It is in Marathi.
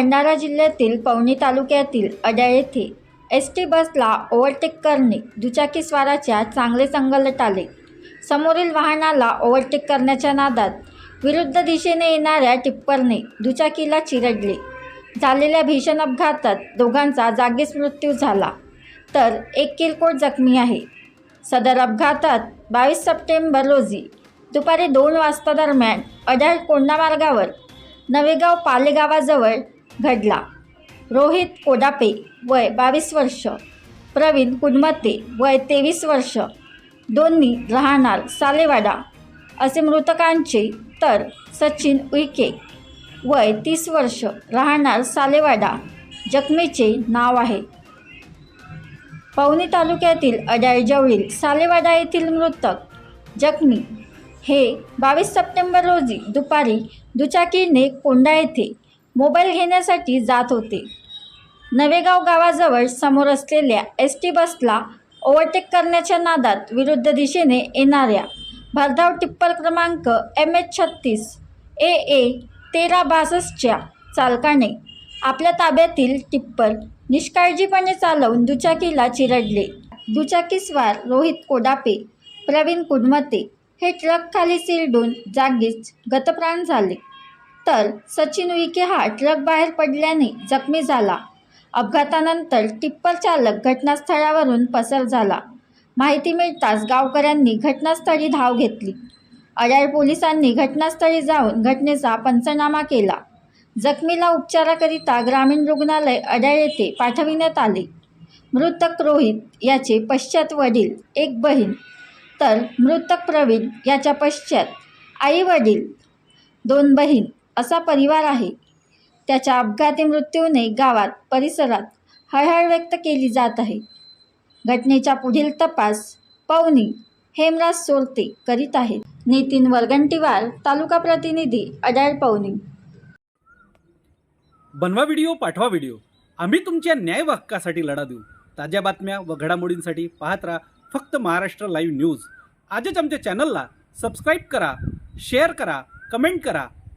भंडारा जिल्ह्यातील पवनी तालुक्यातील अड्याळ येथे एस टी बसला ओव्हरटेक करणे दुचाकीस्वाराच्या चांगले संगलट आले. समोरील वाहनाला ओव्हरटेक करण्याच्या नादात विरुद्ध दिशेने येणाऱ्या टिप्परने दुचाकीला चिरडले. झालेल्या भीषण अपघातात दोघांचा जागीच मृत्यू झाला. तर एक किरकोळ जखमी आहे. सदर अपघातात बावीस सप्टेंबर रोजी दुपारी दोन वाजता दरम्यान अड्याळ कोंडा मार्गावर नवेगाव पालेगावाजवळ घडला. रोहित कोडापे वय बावीस वर्ष. प्रवीण कुडमते वय तेवीस वर्ष. दोन्ही राहणार सालेवाडा. असे मृतकांचे तर सचिन उईके वय तीस वर्ष राहणार सालेवाडा. जखमीचे नाव आहे. पवनी तालुक्यातील अडाळजवळील सालेवाडा येथील मृतक जखमी. हे बावीस सप्टेंबर रोजी दुपारी दुचाकीने कोंडा येथे मोबाईल घेण्यासाठी जात होते. नवेगाव गावाजवळ समोर असलेल्या एस टी बसला ओव्हरटेक करण्याच्या नादात विरुद्ध दिशेने येणाऱ्या भरधाव टिप्पर क्रमांक एम एच छत्तीस ए ए तेरा बासष्टच्या चालकाने आपल्या ताब्यातील टिप्पर निष्काळजीपणे चालवून दुचाकीला चिरडले. दुचाकीस्वार रोहित कोडापे प्रवीण कुडमते हे ट्रक खाली सिरडून जागीच गतप्राण झाले. तर सचिन विखे हा ट्रक बाहेर पडल्याने जखमी झाला. अपघातानंतर टिप्पर चालक घटनास्थळावरून पसार झाला. माहिती मिळताच गावकऱ्यांनी घटनास्थळी धाव घेतली. अडाळ पोलिसांनी घटनास्थळी जाऊन घटनेचा पंचनामा केला. जखमीला उपचाराकरिता ग्रामीण रुग्णालय अडाळ येथे पाठविण्यात आले. मृतक रोहित याचे पश्चात वडील एक बहीण तर मृतक प्रवीण याच्या पश्चात आई वडील दोन बहीण असा परिवार आहे. त्याच्या अपघाती मृत्यूने गावात परिसरात हळहळ व्यक्त केली जात आहे. घटनेचा पुढील तपास पवनी हेमराज सोरते करीत आहेत. नितीन वरगंटीवार तालुका प्रतिनिधी अडाळ पवनी. बनवा व्हिडिओ पाठवा व्हिडिओ. आम्ही तुमच्या न्याय हक्कासाठी लढा देऊ. ताज्या बातम्या व घडामोडींसाठी पाहत राहा फक्त महाराष्ट्र लाईव्ह न्यूज. आजच आमच्या चॅनलला सबस्क्राईब करा शेअर करा कमेंट करा.